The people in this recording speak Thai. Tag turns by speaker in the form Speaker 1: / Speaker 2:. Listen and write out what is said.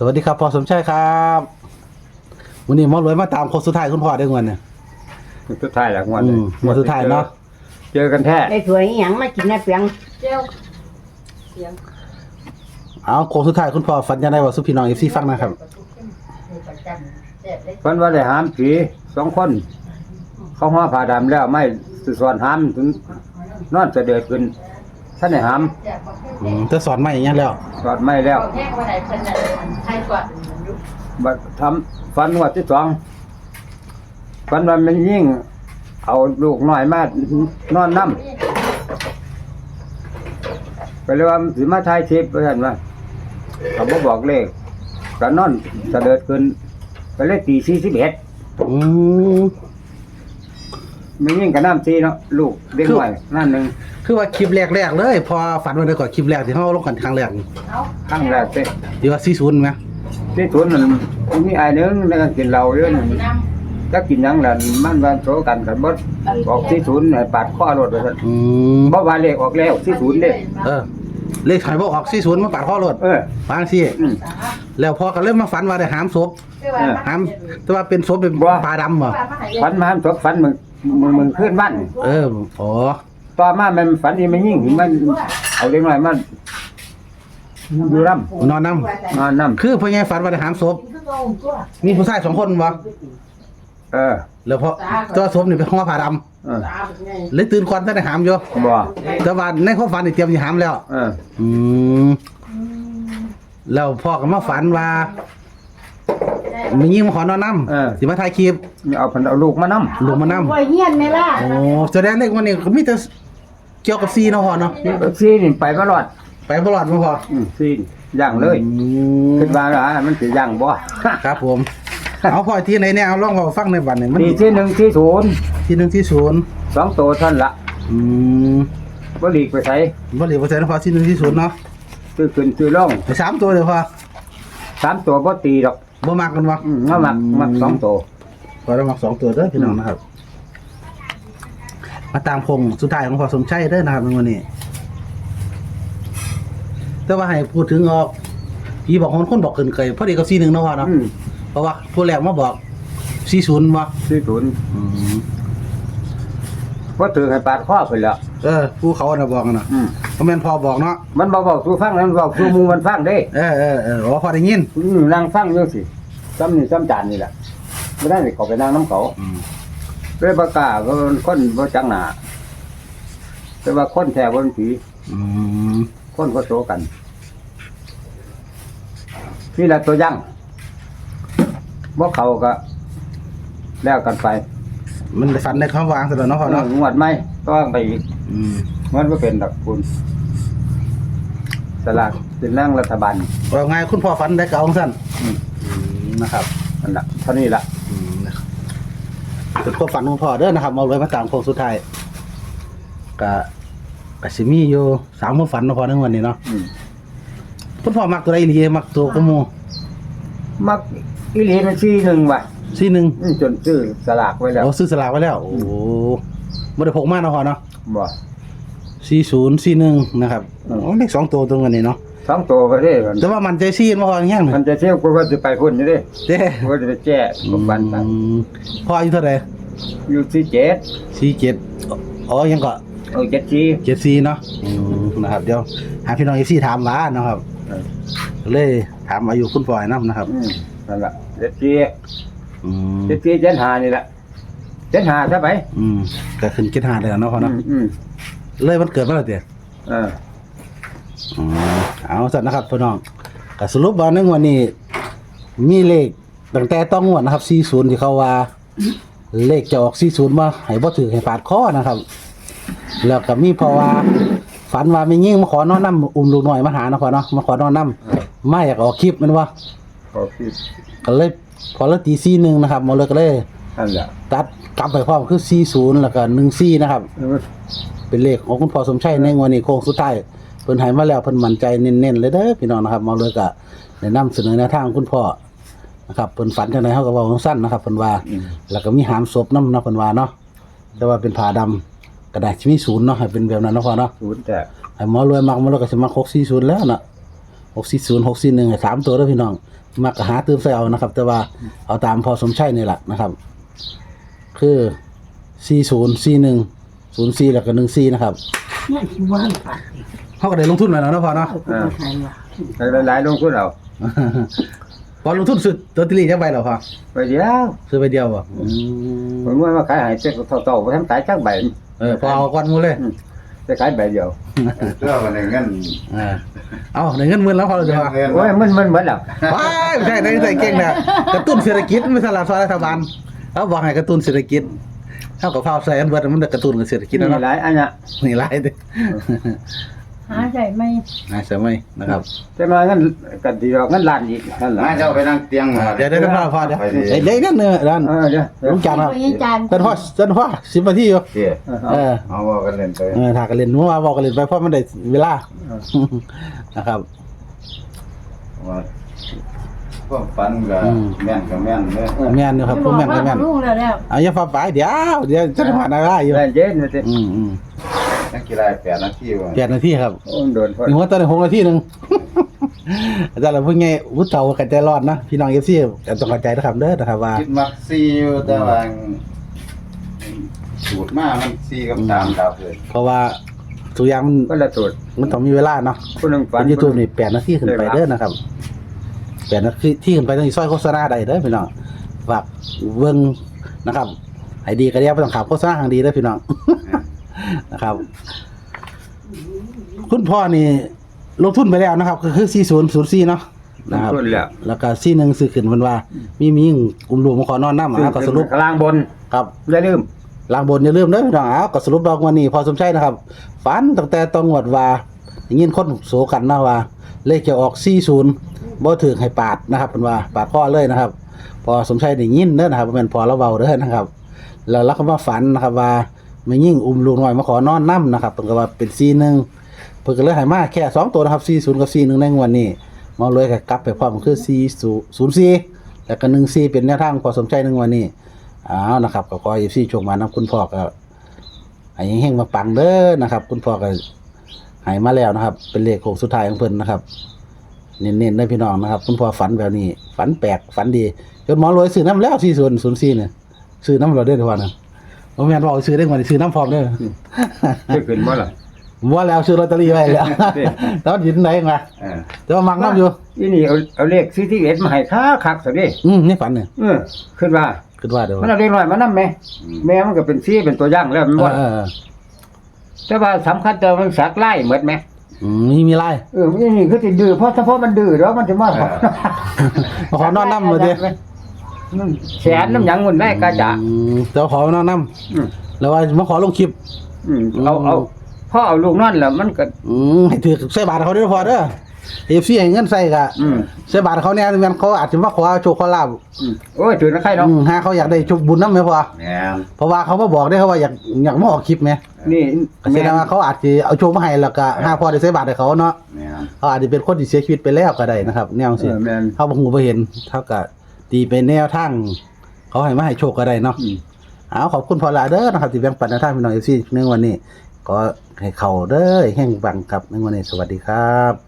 Speaker 1: สวัสดีครับพ่อสมชายครับวันนี้หมอรวยมาตามคนสุดท้ายคุณพ่อได้เงินเนี่ย
Speaker 2: สุดท้ายแล้วงวด
Speaker 1: อืมงวดสุดท้ายเนาะ
Speaker 2: เจอกันแท้
Speaker 3: ได้สวยอหยังมากินนะเปียง
Speaker 4: เจ้าเสียง
Speaker 1: เอาโค้งสุดท้ายคุณพ่อฝันยังไงว่าสุพี่น้องเอฟซีฟังนะครับ
Speaker 2: ฝันว่าได้หามผีสองคน เขาห้อผ่าดำแล้วไม่สุสอนหามถึงนอนจะเดือดขึ้น ท่านได้หาม
Speaker 1: อืมจะสอนมาอย่างนี้แล้ว
Speaker 2: สอดไม่แล้ว
Speaker 4: แห้งว่าไหนเพิ่นน่ะไทยกว่า
Speaker 2: บัดทำฝันงวดที่สองฝันว่ามันยิ่ง เอาลูกน้อยมานอนน้ำไปเลยว่าสิมาทายทิพย์ไปเห็นว่าเขาบ่บอกเลขก็นอนจะเดือดขึ้นไปเลยตีสี่สิบเอ็ด
Speaker 1: อืม
Speaker 2: มียิ่งกับน้ำซีเนาะลูกเด็กหน่อยนั่นหนึ่ง
Speaker 1: คือว่าคลิปแรกๆเลย พอฝันวันเดียวก่อนคลิปแรกที่เขาลงกันครั้งแรกนี่
Speaker 4: เอ้า
Speaker 2: ข้างแรกเต้
Speaker 1: ที่ว่าซีศูนย์ไหม
Speaker 2: ที่สวนมันมีไอ้หนึงในการกินเหล้าเยอะนั่น
Speaker 4: น้
Speaker 2: ถ้ากินหยังล่ะมันวันโซกันกันบดออกที่ศูนย์ให้ปาดข้อรถไปซั่น
Speaker 1: อืม
Speaker 2: บ่ว่าเลขออกแล้วที่ศูนย์เด้
Speaker 1: เออเลขถ่ายบ่ออกซีศูนย์มาปาดข้อรถ
Speaker 2: เออ
Speaker 1: วางซี่
Speaker 2: อืม
Speaker 1: แล้วพอก็เริ่มมาฝันว่าได้หามศพำ
Speaker 4: คือว่ามา
Speaker 1: หามแต่ว่าเป็นศพเป็น
Speaker 2: บ่
Speaker 1: ปลาดำเหรอ
Speaker 4: ว่ามาหา
Speaker 2: ฝันมาศพฝันมึง มึงมึงขึ้นบ้าน
Speaker 1: เอออ๋อ
Speaker 2: ต่อมามันฝันที่มันยิ่งมัน เอาเด็กน้อยมันอยู่ร่ำ
Speaker 1: นอนน้
Speaker 2: นอนน้ำ
Speaker 1: คือพ่อใหญ่ฝันว่าได้หามศพ
Speaker 4: คือโกงตัว
Speaker 1: มีผู้ชายสองคนวะำ
Speaker 2: เออ
Speaker 1: แล้วพอตัวศพนี่เป็นห้องผ่าด
Speaker 2: เออ
Speaker 4: ตาเป็นไงำ
Speaker 1: เลยตื่นก่อนจะได้หามอยู่
Speaker 2: บ่
Speaker 1: แต่ว่าในความฝันนี่เตรียมจะหามแล้ว
Speaker 2: เออ
Speaker 1: อืมแล้วพ่อก็มาฝันว่า มียิงมาขอนอนน้ำสิมาถ่ายคลิป
Speaker 2: เอาเพันเอาลูกมานำ
Speaker 1: ลงมาน้
Speaker 3: บ่เฮียนแม่ล่ะำ
Speaker 1: โอ้แสดงในวันนี้ก็มีแต่เกี่ยวกับซีเนาะพ่อเนาะ
Speaker 2: ซีนี่ไปมาหลอด
Speaker 1: ไปบลอดมาพ่อ
Speaker 2: อืมซีนย่างเลย
Speaker 1: อืม
Speaker 2: คิดว่าล่ะมันสิย่างบ่
Speaker 1: ครับผม เอาพ่อที่ไหนเนี่ยเอาลองมาฟังในวันนี้มัน
Speaker 2: ทีที่หนึ่งที่ศูนย์
Speaker 1: ที่หนึ่งที่ศูนย์
Speaker 2: สองตัวท่านละ
Speaker 1: อืม
Speaker 2: บ่หลีกไปใส่
Speaker 1: บ่เหลือเปอร์เซ็นต์พอที่หนึ่งที่ศูนย์เนาะ
Speaker 2: ซื้อขึ้นซื้อลง
Speaker 1: ไปสามตัวเดี๋ยวพอ
Speaker 2: สามตัวบ่ตีดอก
Speaker 1: บ่มักกันวะ
Speaker 2: อืมมามักมักสองตัว
Speaker 1: พอได้มักสองตัวเด้อพี่น้องนะครับ มาตามพงสุดท้ายของพอสมชัยเด้อนะครับในวันนี้ แต่ว่าให้พูดถึงออกพี่บอกคนคนบอกเกินเคยพอดีกับซีหนึ่งเนาะพ่อเนาะ
Speaker 2: อืม
Speaker 1: เพราะว่าผู้แรกมาบอกซีศูนย์วะ
Speaker 2: ที่ศูนย์ บ่ถือให้ปาดข้อไปแล้ว
Speaker 1: เออผู้เขาน่ะบอกนะ
Speaker 2: อืม
Speaker 1: เพราะแม่นพอบอกเนาะ
Speaker 2: มันบ่บอกสู่ฟังนั้นบอกสู่หมู่มันฟังเด้
Speaker 1: เออเออเอออ๋อพอได้ยิน
Speaker 2: อืมนั่งฟังอยู่สิซ้ำนี่ซ้ำจานนี่แหละบ่ได้นี่เขาไปนั่งน้ำเขา
Speaker 1: อืม
Speaker 2: เลยบ่กล้าก็คนบ่จังหน้าแต่ว่าคนแท้บ่เป็นผี
Speaker 1: อืม
Speaker 2: คนก็โตกันนี่แหละตัวอยังบ่เขาก็แล้วกันไป
Speaker 1: มันได้ฝันในคำวางซะแล้วเนาะพ่อเนาะ
Speaker 2: งวดไหมต้องไปอีก
Speaker 1: อืม
Speaker 2: มันก็เป็นดอกคุณสลากเป็นนั่งรัฐบาล
Speaker 1: ว่าไงคุณพ่อฝันได้เก่าของสั้น
Speaker 2: อืม
Speaker 1: อืมนะครับ
Speaker 2: นั่นละเท่านี้ละ
Speaker 1: อืมนะครับเป็นความฝันของพ่อเด้อนะครับเอาเลยมาตามโค้งสุดท้ายก็ก็สิมีอยู่สามความฝันเนาะพ่อในวันนี้เนาะ
Speaker 2: อืม
Speaker 1: คุณพ่อมักตัวใดอีหลีมักตัวกโม
Speaker 2: มักอีหลีมันซีหนึ่งว่ะ
Speaker 1: ซีหนึ่ง
Speaker 2: อืมจนซื้อสลากไว้แล้ว
Speaker 1: เราซื้อสลากไว้แล้ว โอ้โหบ่ได้พกมาเนาะพ่อเนาะ
Speaker 2: บ่
Speaker 1: สี่ศูนย์สี่หนึ่งนะครับ
Speaker 2: อืม
Speaker 1: โอ้เลขสองตัวตรงกันนี่เนาะ
Speaker 2: สองตัวก็ได้กัน
Speaker 1: แต่ว่ามันใจซีนมาพออย่างเงี้ย
Speaker 2: มันจะเที่ยวกูว่าจะไปพุ่นนี่เด้
Speaker 1: เด้
Speaker 2: กูว่าจะไปแจ้กับบันไป
Speaker 1: อืมพ่ออายุเท่าไหร่
Speaker 2: อยู่ที่เจ็ด
Speaker 1: สี่เจ็ดอ๋อยังก็
Speaker 2: เอาเจ็ดจี
Speaker 1: เจ็ดสี่เนาะอืมนะครับ เดี๋ยวหาพี่น้องเอฟซีถามว่านะครับ
Speaker 2: เออ
Speaker 1: เลยถามอายุคุณพ่อยน้ำนะครับ
Speaker 2: อืมนั่นละเจ็ดจี
Speaker 1: อืม
Speaker 2: เจ็ดจีเจ็ดหานี่แหละเจ็ดหาใช่ไหม
Speaker 1: อืมก็ขึ้นเจ็ดห้าเลยเนาะพ่อ
Speaker 2: อื
Speaker 1: เนาะ
Speaker 2: มอืม
Speaker 1: เลยมันเกิดมาแล้วเดี๋ยว
Speaker 2: เออ
Speaker 1: อืมเอาสัตว์นะครับพี่น้องก็สรุปว่าในงวันนี้ มีเลขตั้งแต่ต้องงวดนะครับ40ที่เขาว่า เลขจะออก40มาให้บ่ถือให้ปาดคอนะครับ แล้วก็มีเพราะว่าฝันว่ามียิ่งมาขอนอนน้ำอุ้มลูกน้อยมาหาเนาะพ่อเนาะมาขอนอนน้ำมาอยากออกคลิปแมันว่า
Speaker 2: ขอคิด
Speaker 1: ก็เลย พอละตีซีหนึ่งนะครับมาเลยก็เลย
Speaker 2: นั่นแหละตั
Speaker 1: ตัดกลับไปพร้อมคือ40แล้วก็14นะครับ เป็นเลขของคุณพ่อสมชัยในงวดนี้โค้งสุดท้ายเพิ่นให้มาแล้วเพิ่นมั่นใจเน้นๆเลยเด้อพี่น้องนะครับมาเลยก็แนะนำเสนอแนวทางของคุณพ่อนะครับเพิ่นฝันจังไดเฮาก็เว้าสั้นๆนะครับเพิ่นว่า
Speaker 2: อืม
Speaker 1: แล้วก็มีหามศพนำเนาะเพิ่นว่าเนาะแต่ว่าเป็นผ้าดำกระดาษมีศูนย์เนาะให้เป็นแบบนั้นเนาะพ่อเนาะ
Speaker 2: ศูนย์แต่
Speaker 1: ให้หมอรวยมักมันก็สิมา640แล้วน่ะหกสี่ศูนย์หกสี่หนึ่งสามตัวเด้อพี่น้อง มักก็หาตื้มใส่เอานะครับ แต่ว่าเอาตามพอสมชัยนี่แหละนะครับ คือสี่ศูนย์สี่หนึ่งศูนย์สี่แล้วก็หนึ่งสี่นะครับ
Speaker 3: เนี่ยที่ว่างปาก
Speaker 1: เขาก็ได้ลงทุนแล้วเนาะพอเนาะ
Speaker 3: เอาไปใครวะ
Speaker 2: หลายๆลงทุนเอา
Speaker 1: พอลงทุนสุดตัวตรีจักใบเหรอพอ
Speaker 2: ไปเดียว
Speaker 1: ซื้อใบเดียวบ่อืม
Speaker 2: ผมว่ามาขายใหายเจ็ดเท่าๆไปทำขายจักใบ
Speaker 1: เออพอเอาก้อนหมูเลย
Speaker 2: จะขายใบเดียว
Speaker 5: เพื่อวันหนึ่งเงิน
Speaker 1: เออเอาในเงินหมื่นแล้วพอเราจะพอ
Speaker 5: เงิน
Speaker 2: โอ้ยมันมันเหมือนแล้ว
Speaker 1: ว้ายไม่ใช่ได้ใส่เก่งเนี่ยกระตุ้นเศรษฐกิจไม่สลับซอยรัฐบาลเขาบอกให้กระตุ้นเศรษฐกิจเท่ากับภาพใส่อันเบิดมันจะกระตุ้นกับเศรษฐกิจ
Speaker 2: มี
Speaker 1: แล้ว
Speaker 2: ห
Speaker 1: เนาะ
Speaker 2: ลายอันน่ะ
Speaker 1: นี่ไรเด้
Speaker 3: หาได้ไหม
Speaker 1: นะใช่ไหมนะครับ
Speaker 2: จะมาเงินกันดีดอกเงินล้านอีกนั่นแหละ
Speaker 5: มาเจ้าไปนั่งเตียง
Speaker 1: อ่า
Speaker 5: มา
Speaker 1: เดี๋ยวเดี๋ยวพอพอเดี๋ยวเอ้ยเดี๋ยวนั่นเนื้อด้าน
Speaker 2: เออเดี๋ยวเดี๋ยว
Speaker 1: ลุงจานครับ
Speaker 3: ตัวนี้จาน
Speaker 1: เต้นพ่อเต้นพ่อสิบนาทีอยู่
Speaker 5: เสีย
Speaker 1: เออ
Speaker 5: เอาว่ากันเล่นไป
Speaker 1: เออถ้ากันเล่นเมื่อวานบอกกันเล่นไปเพราะมันได้เวลานะครับ
Speaker 5: ว่าพวกฟันกับ
Speaker 1: อืม
Speaker 5: แม่นกับแม่นเลย
Speaker 1: แม่นอยู่ครับผู้แม่นก็แม่น
Speaker 3: ลุงแล้วแล้ว
Speaker 1: เอาอย่าฟ้าไปเดี๋ยวเดี๋ยวจะผ่านอะไรอยู่
Speaker 2: แม่นเย็นมาสิ
Speaker 1: อืมอืม
Speaker 5: นักกีฬาแปดนาทีว่ะ
Speaker 1: แปดนาทีครับ
Speaker 2: โอ้ยโดนพอ
Speaker 1: มีหัวตอนหกนาทีหนึ่ง อาจารย์เราพูดไงวุฒิเต่ากันใจรอดนะ พี่น้องเอฟซีต้องเข้าใจนะครับเด้อนะครับว่า
Speaker 5: คิดมักซีอยู่แต่ว่าสูตรมามันซีกับตามดับเลย
Speaker 1: เพราะว่าทุกอย่างมัน
Speaker 2: ก็ละสูตร
Speaker 1: มันต้องมีเวลาเนาะ
Speaker 2: ผู้หนึงฝั
Speaker 1: เป็น
Speaker 2: น
Speaker 1: ยูทูบนี่แปดนาทีขึ้นไปเด้อนะครับแปดนาทีที่ขึ้นไปต้องมีซอยโฆษณาใดเด้อพี่น้องฝากเบิ่งนะครับให้ดีก็เรียกไม่ต้องขับโฆษณาทางดีเด้อพี่น้อง นะครับ คุณพ่อนี่ลงทุนไปแล้วนะครับ ก็คือ4004เนาะนะครับ
Speaker 2: ทุนแล้ว
Speaker 1: แล้วก็ซี่หนึ่งซื้อขึ้นมันว่า มีมียิ่งกลุ่มรวมมาขอนอนน้ำอะก็สรุป
Speaker 2: ข้างล่างบน
Speaker 1: ครับ
Speaker 2: อย่าลืม
Speaker 1: ลางบนอย่าลืมเด้อพี่น้องอ้าวก็สรุปดอกวันนี้พอสมชัยนะครับ ฝันตั้งแต่ต้องงวดว่าอย่างงี้คนโสกันนะว่า เลขจะออก40บ่ถึงให้ปาดนะครับเพิ่นว่าปาดข้อเลยนะครับ พอสมชัยได้ยินเด้อนะครับบ่แม่นพอเราเว้าเด้อนะครับ แล้วเราก็มาฝันนะครับว่า ไม่ยิ่งอุ้มลูกน้อยมาขอนอนน้ำนะครับเพิ่นก็ว่าเป็น41เพิ่นก็เลยให้มาแค่สองตัวนะครับ40กับ41ในงวดนี้มาเลยกับกลับไปพร้อมคือ4 0 4แล้วก็1 4เป็นแนวทางพอสมใจหนึ่งวันนี้อ้าวนะครับก็ขอ FC โชคมานะคุณพ่อก็ให้เฮงๆมาปังเด้อนะครับ คุณพ่อก็ให้มาแล้วนะครับ เป็นเลขโค้งสุดท้ายของเพิ่นนะครับเน้นๆเด้พี่น้องนะครับ คุณพ่อฝันแบบนี้ ฝันแปลกฝันดีจนหมอรวยซื้อน้ำแล้ว40 04เนี่ยซื้อน้ำเราเด้ทุกวันนะ บ่แม่นบอกซื้อได้กว่านี้ซื้อน้ำพร้อมเด้อ
Speaker 2: จะขึ้นบ่ล่ะ
Speaker 1: ว่าแล้วซื้อลอตเตอรี่ไว้แล้วแล้วยินไหนมา
Speaker 5: เออ
Speaker 1: แต่ว่ามักน้ำอยู่
Speaker 2: อีนี่เอาเอาเลขซีที่เอ็ดมาให้ค่าคักซะดิ
Speaker 1: อืมนี่ฝันเนี่ย
Speaker 2: เออขึ้นว่า
Speaker 1: คิดว่าเดี๋ยว
Speaker 2: มันเอาเด็กน้อยมานำแม่แม่มันก็เป็นซีเป็นตัวอย่างแล้วมันบ่
Speaker 1: เออเออ
Speaker 2: แต่ว่าสำคัญแต่มันสักไล่หมดไหม
Speaker 1: อืมมีมีไล่
Speaker 2: เออมันนี่คือสิดื้อเพราะถ้าเพราะมันดื้อแล้วมันจะมาขอ
Speaker 1: มาขอนอนน้ำมาดิ
Speaker 2: แสนน้ำหยังมันได้กะจะ
Speaker 1: อืมเดี๋ยวขอนอนน้
Speaker 2: อืมำ
Speaker 1: แล้วว่ามาขอลงคลิป
Speaker 2: อืมเอาเอาพ่อเอาลูกนั่นแล้วมันก็
Speaker 1: อืมให้ถือใส่บาทเขาด้วยพอเด้อเอฟซีให้เงินใส่กะ
Speaker 2: อืม
Speaker 1: ใส่บาทเขาเนี่ยแม่นเขาอาจจะมาขอโชคขอลาบ
Speaker 2: อืมโอ้ยถือนะใครเนาะ
Speaker 1: อืมหาเขาอยากได้โชคบุญน้ำไหมพอ
Speaker 5: แม่น
Speaker 1: เพราะว่าเขามาบอกได้เขาว่าอยากอยากมาออกคลิปไหม
Speaker 2: นี่
Speaker 1: แสดงว่าเขาอาจจะเอาโชคมาให้แล้วก็หาพอได้ใส่บาทให้เขาเนาะ
Speaker 5: แม่น
Speaker 1: เขาอาจจะเป็นคนที่เสียชีวิตไปแล้วก็ได้นะครับแนว
Speaker 2: เอ
Speaker 1: สิ
Speaker 2: อแม่น
Speaker 1: เขาบอกหูไปเห็นเท่ากับ ตีเป็นแนวทางเขาให้มาให้โชคก็ได้เนาะ
Speaker 2: อืม
Speaker 1: เอาขอบคุณพอลาเด้อนะครับที่แบ่งปันแนวทางพี่น้องเอฟซีในวันนี้ ก็ให้เขาเด้อแห่งบังครับในวันนี้สวัสดีครับ